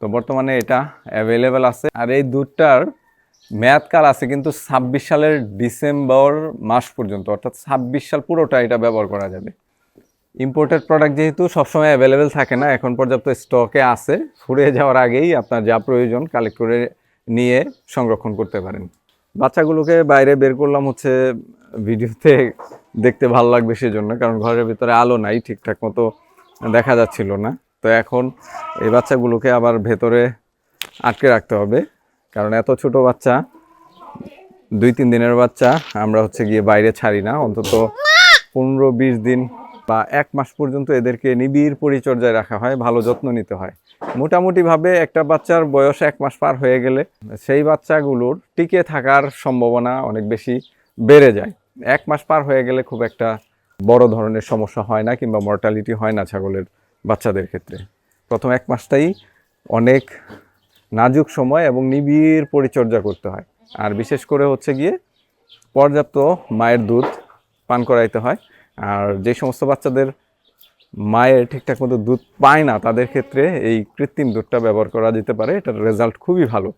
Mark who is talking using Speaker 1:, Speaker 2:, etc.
Speaker 1: তো বর্তমানে এটা অ্যাভেলেবেল আছে। আর এই দুধটার মেয়াদকাল আছে কিন্তু ছাব্বিশ সালের ডিসেম্বর মাস পর্যন্ত, অর্থাৎ ছাব্বিশ সাল পুরোটা এটা ব্যবহার করা যাবে। ইম্পোর্টেড প্রোডাক্ট যেহেতু সবসময় অ্যাভেলেবেল থাকে না, এখন পর্যাপ্ত স্টকে আছে ফুরিয়ে যাওয়ার আগেই আপনার যা প্রয়োজন কালেক্ট করে নিয়ে সংরক্ষণ করতে পারেন। বাচ্চাগুলোকে বাইরে বের করলাম হচ্ছে ভিডিওতে, দেখতে ভালো লাগবে সেজন্য, কারণ ঘরের ভিতরে আলো নাই ঠিকঠাক মতো দেখা যাচ্ছিল না। তো এখন এই বাচ্চাগুলোকে আবার ভেতরে আটকে রাখতে হবে। কারণ এত ছোট বাচ্চা, দুই তিন দিনের বাচ্চা, আমরা হচ্ছে গিয়ে বাইরে ছাড়ি না। অন্তত পনেরো বিশ দিন বা এক মাস পর্যন্ত এদেরকে নিবিড় পরিচর্যায় রাখা হয়, ভালো যত্ন নিতে হয়। মোটামুটিভাবে একটা বাচ্চার বয়স এক মাস পার হয়ে গেলে সেই বাচ্চাগুলোর টিকে থাকার সম্ভাবনা অনেক বেশি বেড়ে যায়। এক মাস পার হয়ে গেলে খুব একটা বড় ধরনের সমস্যা হয় না কিংবা মর্টালিটি হয় না ছাগলের। বাচ্চাদের ক্ষেত্রে। প্রথম এক মাসটাই অনেক নাজুক সময় এবং নিবিড় পরিচর্যা করতে হয়। আর বিশেষ করে হচ্ছে গিয়ে পর্যাপ্ত মায়ের দুধ পান করাইতে হয়। আর যে সমস্ত বাচ্চাদের মায়ের ঠিকঠাক মতো দুধ পায় না, তাদের ক্ষেত্রে এই কৃত্রিম দুধটা ব্যবহার করা যেতে পারে। এটার রেজাল্ট খুবই ভালো।